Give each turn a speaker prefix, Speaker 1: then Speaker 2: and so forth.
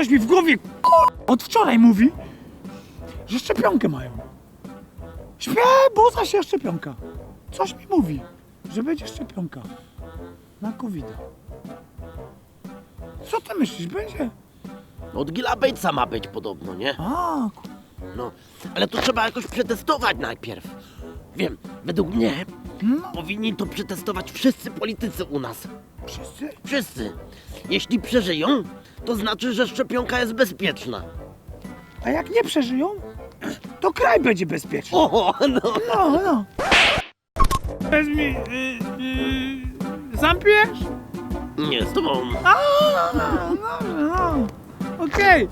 Speaker 1: coś mi w głowie kur... od wczoraj mówi, że szczepionkę mają. Śpię, buza się szczepionka. Coś mi mówi, że będzie szczepionka na covid Co ty myślisz, będzie?
Speaker 2: Od Gila Batesa ma być podobno, nie?
Speaker 1: A,
Speaker 2: No, ale to trzeba jakoś przetestować najpierw. Wiem, według mnie
Speaker 1: no,
Speaker 2: powinni to przetestować wszyscy politycy u nas.
Speaker 1: wszyscy?
Speaker 2: Wszyscy. Jeśli przeżyją, to znaczy, że szczepionka jest bezpieczna.
Speaker 1: A jak nie przeżyją, to kraj będzie bezpieczny.
Speaker 2: O, no.
Speaker 1: No, no. Powiedz mi, yy, yy, zampijesz?
Speaker 2: Nie, z tobą.
Speaker 1: A, no, no, okej.